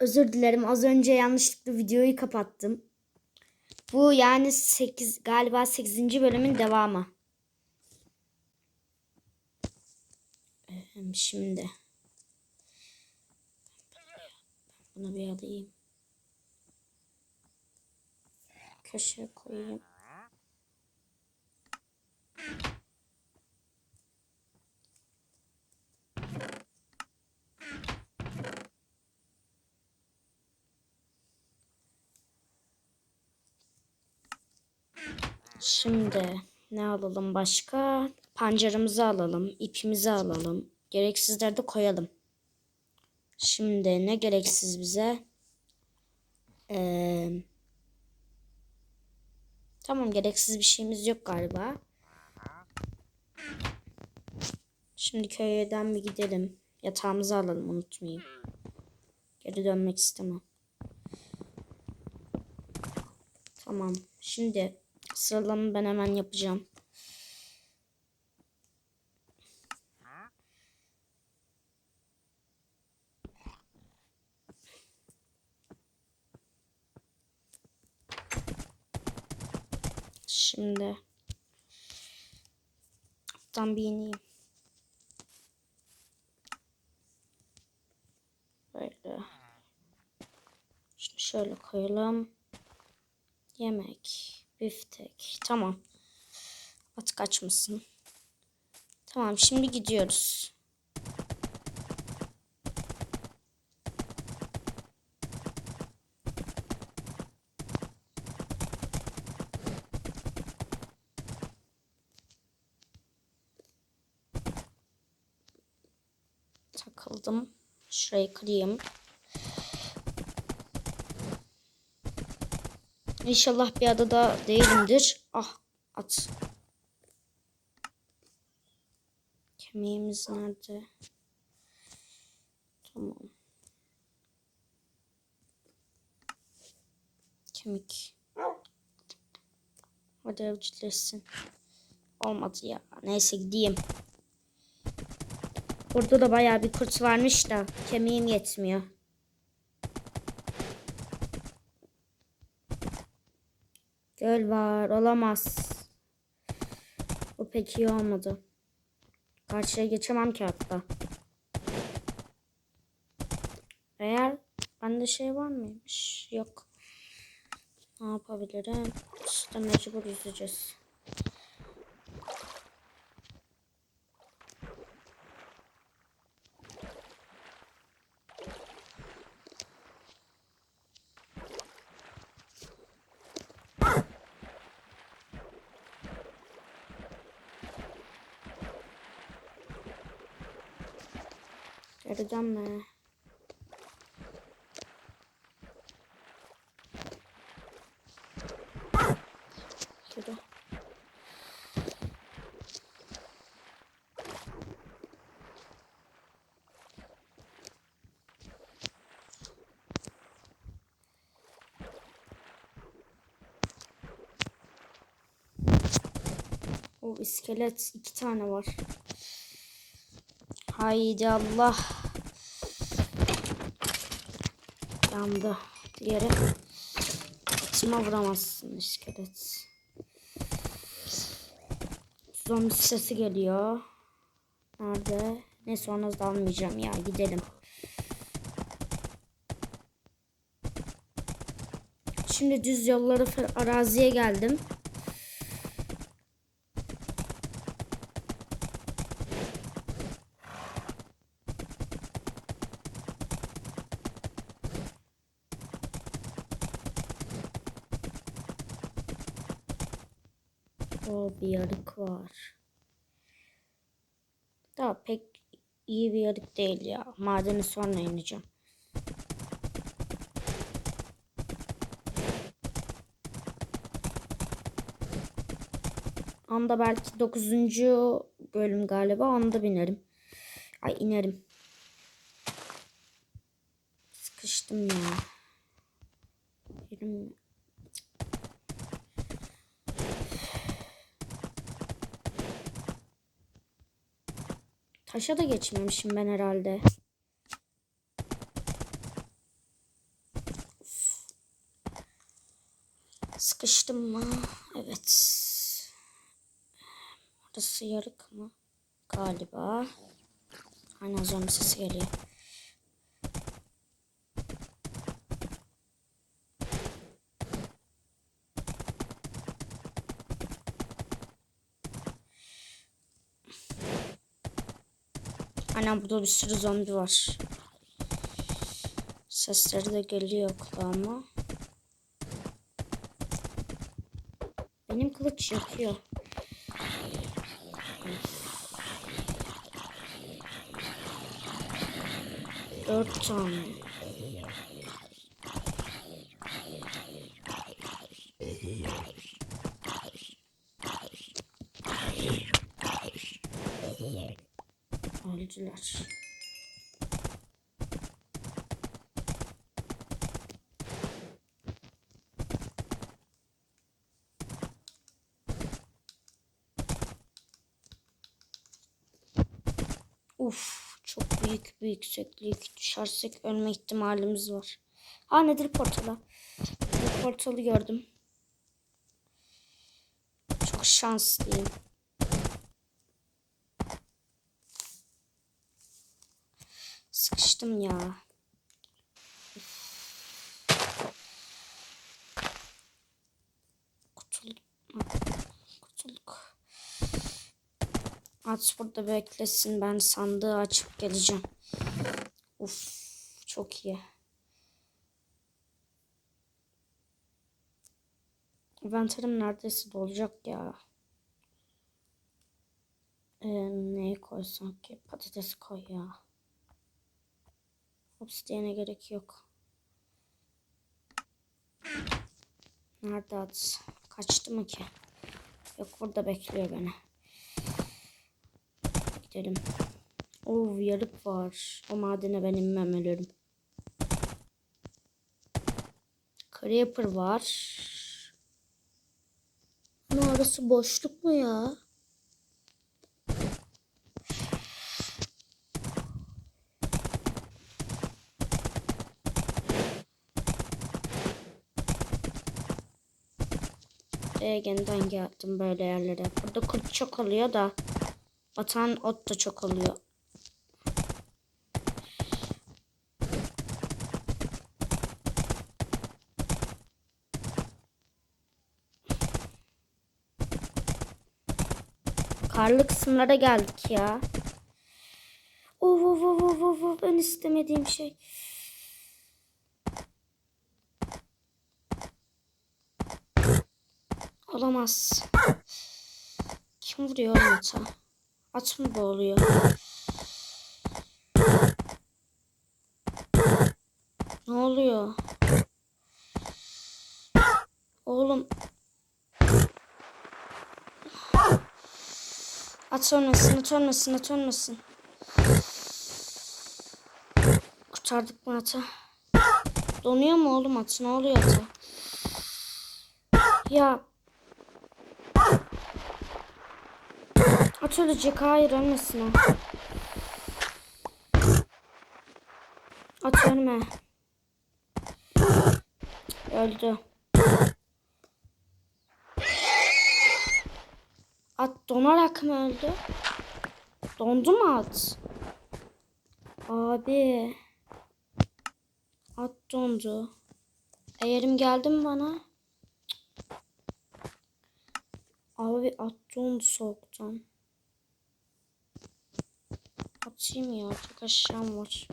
Özür dilerim. Az önce yanlışlıkla videoyu kapattım. Bu yani 8 galiba 8. bölümün devamı. Şimdi bunu bir alayım. Köşeye koyayım. Şimdi ne alalım başka? Pancarımızı alalım, ipimizi alalım. Gereksizleri de koyalım. Şimdi ne gereksiz bize? Ee, tamam gereksiz bir şeyimiz yok galiba. Şimdi köyden bir gidelim. Yatağımızı alalım unutmayayım. Geri dönmek istemem. Tamam. Şimdi sıralama ben hemen yapacağım. Şimdi alttan bir ineyim. Böyle. Şunu şöyle koyalım. Yemek, biftek. Tamam. At kaçmasın. Tamam şimdi gidiyoruz. Takıldım. Şurayı kırayım. İnşallah bir adada değilimdir. Ah at. Kemiğimiz nerede? Tamam. Kemik. Hadi evcilleşsin. Olmadı ya. Neyse gideyim. Burada da bayağı bir kurt varmış da kemiğim yetmiyor. Göl var. Olamaz. Bu pek iyi olmadı. Karşıya geçemem ki hatta. Eğer bende şey var mıymış? Yok. Ne yapabilirim? İşte mecbur yüzeceğiz. Geri dönme. Yürü. O iskelet iki tane var. Haydi Allah. Yandı. Diğeri. Açıma vuramazsın iskelet. Zombi sesi geliyor. Nerede? Ne sonra dalmayacağım ya gidelim. Şimdi düz yolları araziye geldim. O bir yarık var. Daha pek iyi bir yarık değil ya. Madeni sonra ineceğim. Anda belki 9. bölüm galiba. Onda binerim. Ay inerim. Sıkıştım ya. Yerim Taşa da geçmemişim ben herhalde. Sıkıştım mı? Evet. Burası yarık mı? Galiba. Aynen zombi sesi geliyor. Aynen burada bir sürü zombi var. Sesleri de geliyor kulağıma. Benim kılıç yakıyor. Dört tane. Öldüler. Uf, çok büyük bir yükseklik. Düşersek ölme ihtimalimiz var. Ha nedir portalı? Nedir portalı gördüm. Çok şanslıyım. Sıkıştım ya. Kutulduk. Kutulduk. At burada beklesin. Ben sandığı açıp geleceğim. Uf, çok iyi. Inventarım neredeyse dolacak ya. Ee, neyi koysak ki? Patates koy ya. Obsidiyene gerek yok. Nerede at? Kaçtı mı ki? Yok burada bekliyor beni. Gidelim. Oo yarık var. O madene ben inmem ölürüm. Creeper var. Ama orası boşluk mu ya? Ege'nden geldim böyle yerlere. Burada kurt çok oluyor da atan ot da çok oluyor. Karlı kısımlara geldik ya. Of of of of of ben istemediğim şey. Olamaz. Kim vuruyor ata? At mı boğuluyor? Ne oluyor? Oğlum. At ölmesin, at ölmesin, at ölmesin. Kurtardık mı atı? Donuyor mu oğlum at? Ne oluyor ata? Ya. At. Hayır ölmesin o. At ölme. Öldü. At donarak mı öldü? Dondu mu at? Abi. At dondu. Eğerim geldi mi bana? Abi at dondu soğuktan. Atayım ya. Çok aşağım var.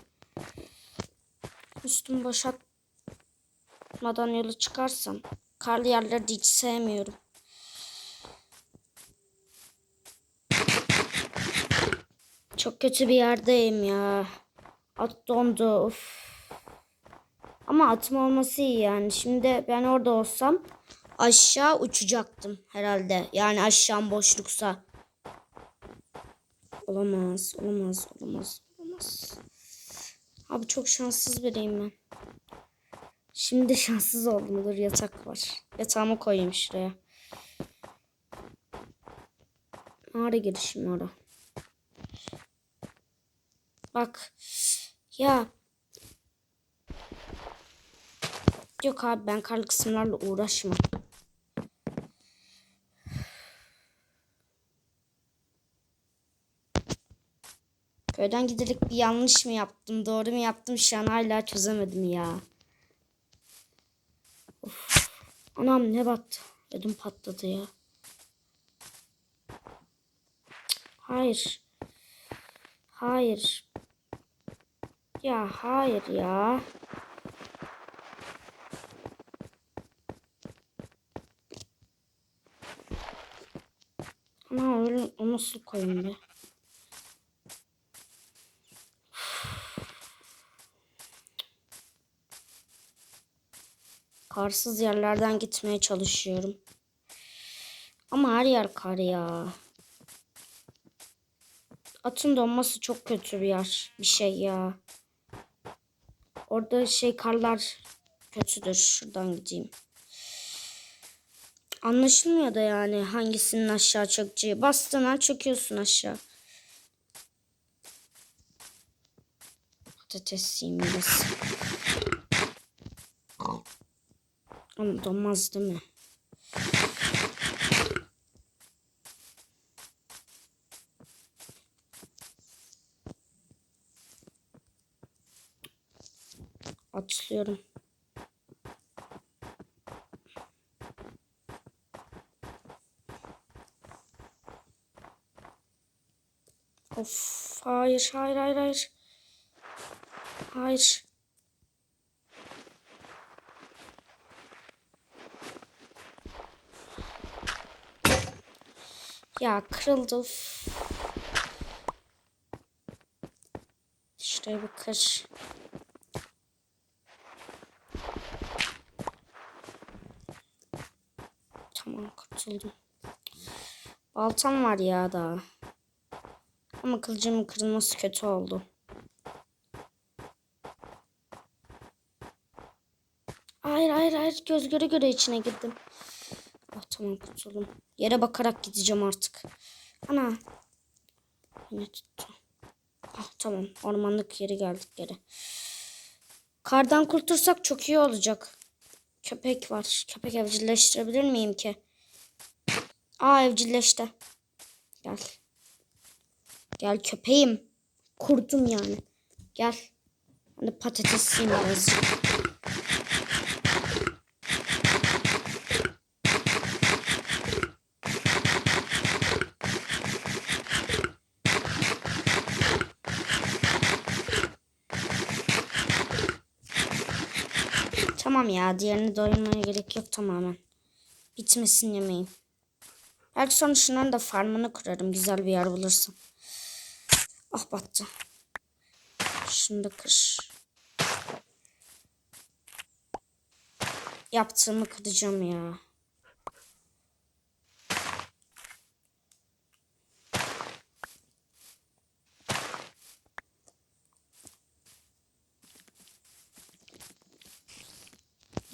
Üstümü boşaltmadan yola çıkarsam. Karlı yerleri hiç sevmiyorum. Çok kötü bir yerdeyim ya. At dondu. Of. Ama atım olması iyi yani. Şimdi ben orada olsam aşağı uçacaktım herhalde. Yani aşağım boşluksa. Olamaz, olamaz, olamaz, olamaz. Abi çok şanssız biriyim ben. Şimdi şanssız oldum. Dur yatak var. Yatağımı koyayım şuraya. Nerede girişim orada? Bak. Ya. Yok abi ben karlı kısımlarla uğraşmam. Köyden giderek bir yanlış mı yaptım, doğru mu yaptım şu an hala çözemedim ya. Of. Anam ne battı. Ödüm patladı ya. Hayır. Hayır. Ya hayır ya. Ana öyle o nasıl koyayım be? Karsız yerlerden gitmeye çalışıyorum. Ama her yer kar ya. Atın donması çok kötü bir yer. Bir şey ya. Orada şey karlar kötüdür. Şuradan gideyim. Anlaşılmıyor da yani hangisinin aşağı çökeceği. Bastığına çöküyorsun aşağı. Patates biraz. Ama donmaz değil mi? Atlıyorum. Of hayır hayır hayır hayır. Hayır. Ya kırıldı. Of. Şuraya bir kır. Tamam kurtuldum. Baltam var ya daha. Ama kılıcımın kırılması kötü oldu. Hayır hayır hayır göz göre göre içine girdim. Tamam kurtuldum. Yere bakarak gideceğim artık. Ana. Yine tuttu. Ah tamam ormanlık yeri geldik geri. Kardan kurtulsak çok iyi olacak. Köpek var. Köpek evcilleştirebilir miyim ki? Aa evcilleşti. Gel. Gel köpeğim. Kurdum yani. Gel. Ben de patates yiyeyim birazcık. Tamam ya diğerini doyurmaya gerek yok tamamen. Bitmesin yemeğim. Belki sonra şunların da farmını kurarım güzel bir yer bulursam. Ah battı. Şunu da kır. Yaptığımı kıracağım ya.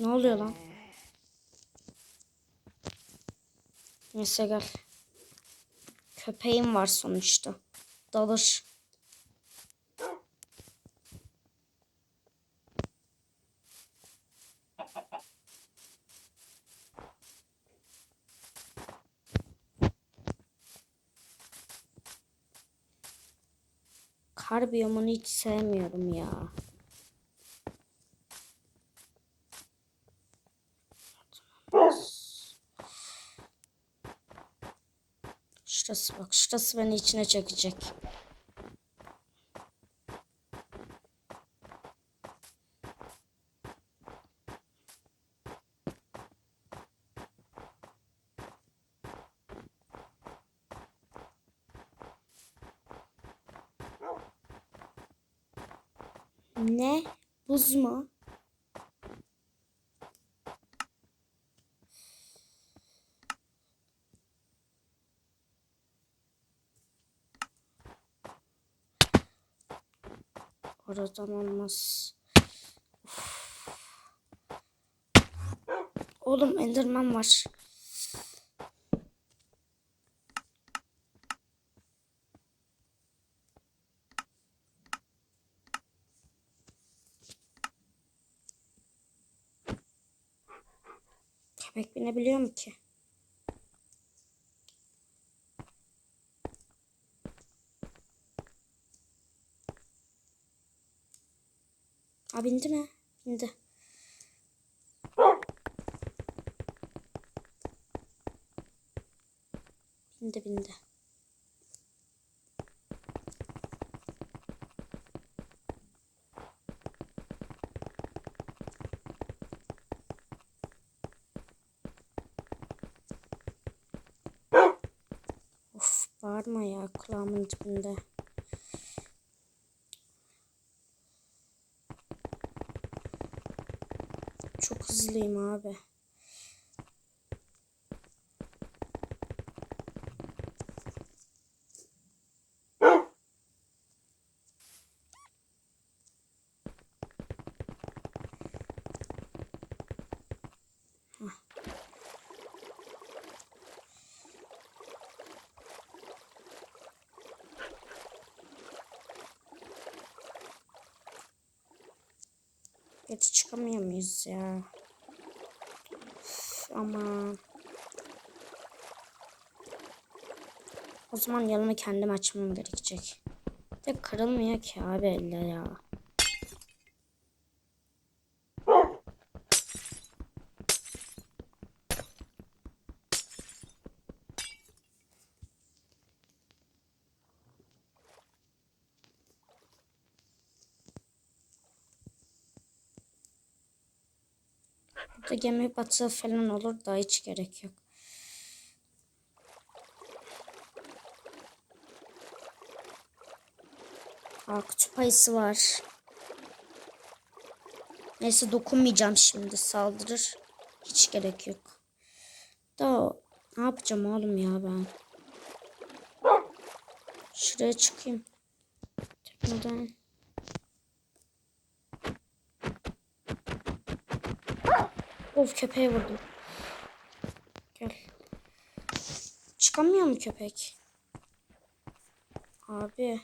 Ne oluyor lan? Neyse gel. Köpeğim var sonuçta. Dalır. Kar biyomunu hiç sevmiyorum ya. Şurası bak. Şurası beni içine çekecek. Ne? Buz mu? Oradan olmaz. Of. Oğlum Enderman var. Köpek binebiliyor mu ki? Ha bindi mi? Bindi. Bindi bindi. Of bağırma ya kulağımın dibinde. Hızlıyım abi. Geç çıkamıyor muyuz ya? Ama o zaman yanımı kendim açmam gerekecek. De kırılmıyor ki abi elle ya. Burada gemi batığı falan olur da hiç gerek yok. Aa, kutup ayısı var. Neyse dokunmayacağım şimdi saldırır. Hiç gerek yok. Da ne yapacağım oğlum ya ben? Şuraya çıkayım. Tekneden. Of köpeğe vurdum. Gel. Çıkamıyor mu köpek? Abi.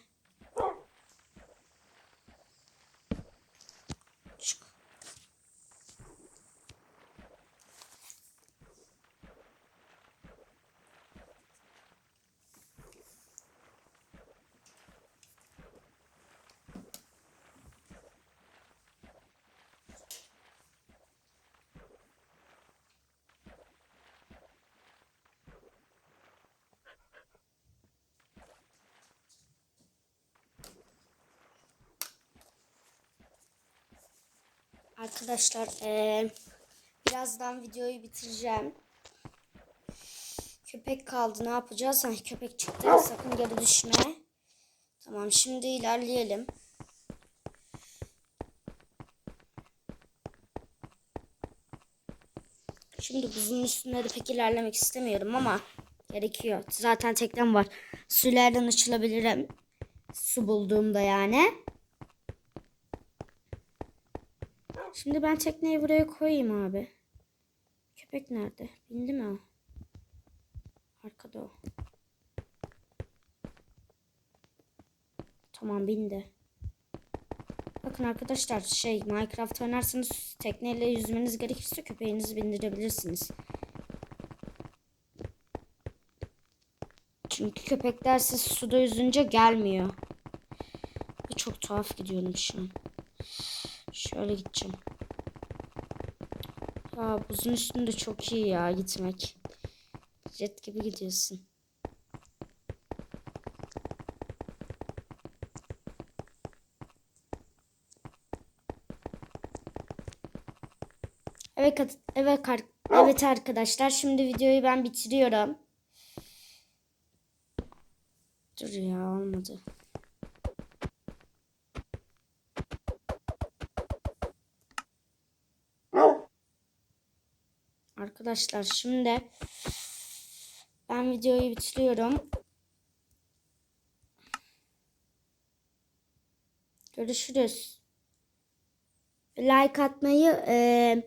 Arkadaşlar eee, birazdan videoyu bitireceğim. Köpek kaldı ne yapacağız? Ha, köpek çıktı sakın geri düşme. Tamam şimdi ilerleyelim. Şimdi buzun üstünde de pek ilerlemek istemiyorum ama gerekiyor. Zaten teknem var. Sulardan açılabilirim. Su bulduğumda yani. Şimdi ben tekneyi buraya koyayım abi. Köpek nerede? Bindi mi o? Arkada o. Tamam bindi. Bakın arkadaşlar şey Minecraft oynarsanız tekneyle yüzmeniz gerekirse köpeğinizi bindirebilirsiniz. Çünkü köpekler siz suda yüzünce gelmiyor. Çok tuhaf gidiyorum şu an. Şöyle gideceğim. Ya buzun üstünde çok iyi ya gitmek. Jet gibi gidiyorsun. Evet, evet, evet arkadaşlar şimdi videoyu ben bitiriyorum. Dur ya olmadı. Arkadaşlar şimdi ben videoyu bitiriyorum. Görüşürüz. Like atmayı e,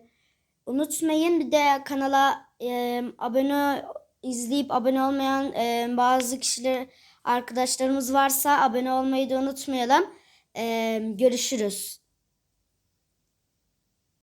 unutmayın. Bir de kanala e, abone izleyip abone olmayan e, bazı kişiler arkadaşlarımız varsa abone olmayı da unutmayalım. E, görüşürüz.